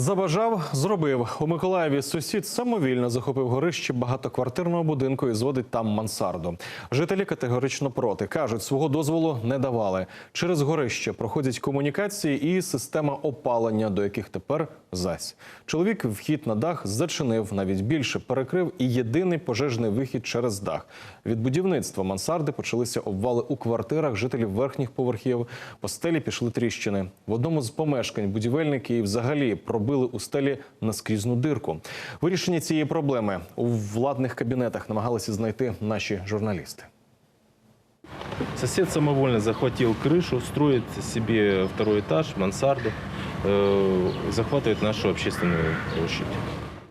Забажав, зробив. У Миколаєві сусід самовільно захопив горище багатоквартирного будинку і зводить там мансарду. Жителі категорично проти. Кажуть, свого дозволу не давали. Через горище проходять комунікації і система опалення, до яких тепер зась. Чоловік вхід на дах зачинив, навіть більше перекрив і єдиний пожежний вихід через дах. Від будівництва мансарди почалися обвали у квартирах жителів верхніх поверхів. По стелі пішли тріщини. В одному з помешкань будівельники і взагалі пробили у стелі наскрізну дирку. Вирішення цієї проблеми у владних кабінетах намагалися знайти наші журналісти. Сосед самовольно захватил крышу, строит себе второй этаж, мансарду, э, захватывает нашу общественную площадь.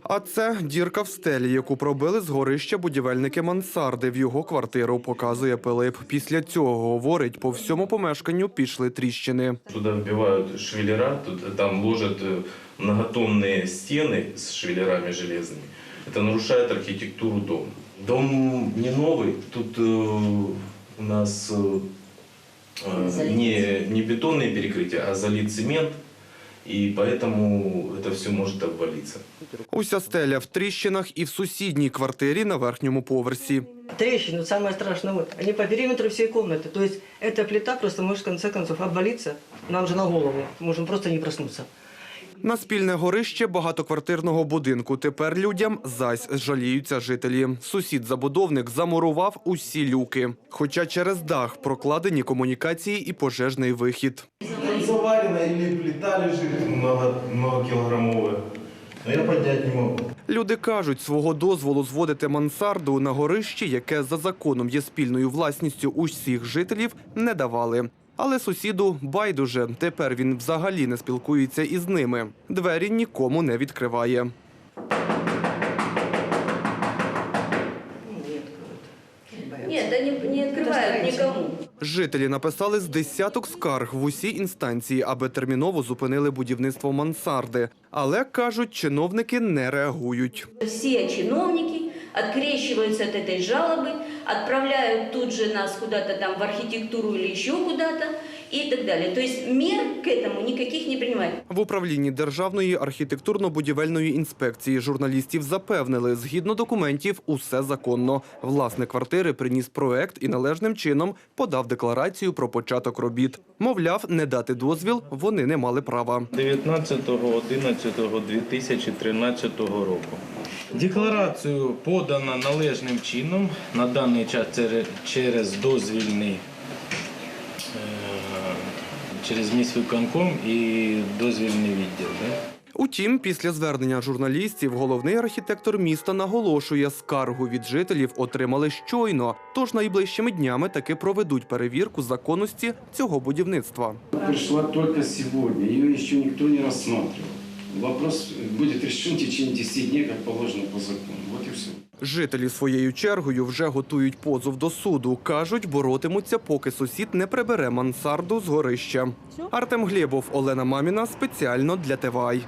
А це дірка в стелі, яку пробили з горища будівельники мансарди в його квартиру, показує Пилип. Після цього, говорить, по всьому помешканню пішли тріщини. Туда вбивают швеллера, тут, там ложат э, многотонные стены с швеллерами железными. Это нарушает архитектуру дома. Дом не новый, тут э, у нас э, э, не, не бетонные перекрытия, а залит цемент, и поэтому это все может обвалиться. Уся стеля в тріщинах і в сусідній квартирі на верхньому поверсі. Трещины, самое страшное, вот, они по периметру всей комнаты. То есть эта плита просто может в конце концов обвалиться нам же на голову. Можем просто не проснуться. На спільне горище багатоквартирного будинку тепер людям зась жаліються жителі. Сусід-забудовник замурував усі люки. Хоча через дах прокладені комунікації і пожежний вихід. Завалено или плита лежит много, многокилограммовая. Но я поднять не могу. Люди кажуть, свого дозволу зводити мансарду на горищі, яке за законом є спільною власністю усіх жителів, не давали. Але сусіду байдуже. Тепер він взагалі не спілкується із ними. Двері нікому не відкриває. Не. Нет, они не открывают Постарайтесь. Жителі написали з десяток скарг в усі інстанції, аби терміново зупинили будівництво мансарди. Але кажуть, чиновники не реагують. Всі чиновники открещиваются от этой жалобы, отправляют тут же нас куда-то там в архитектуру или еще куда-то и так далее. То есть мер к этому никаких не принимают. В управлінні Державної архітектурно-будівельної інспекції журналістів запевнили, згідно документів, усе законно. Власник квартири приніс проект і належним чином подав декларацію про початок робіт. Мовляв, не дати дозвіл вони не мали права. 19.11.2013 року. Декларацію подано належним чином на даний час через дозвільний е, через міськвиконком і дозвільний відділ. Утім, після звернення журналістів головний архітектор міста наголошує, скаргу від жителів отримали щойно. Тож найближчими днями таки проведуть перевірку законності цього будівництва. пришла только сегодня, ее еще никто не рассматривал. Вопрос будет решен в течение 10 дней, как положено по закону. Вот и все. Жителі своєю чергою вже готують позов до суду. кажуть, боротимуться, поки сусід не прибере мансарду з горища. Артем Глєбов, Олена Маміна спеціально для ТВАЙ.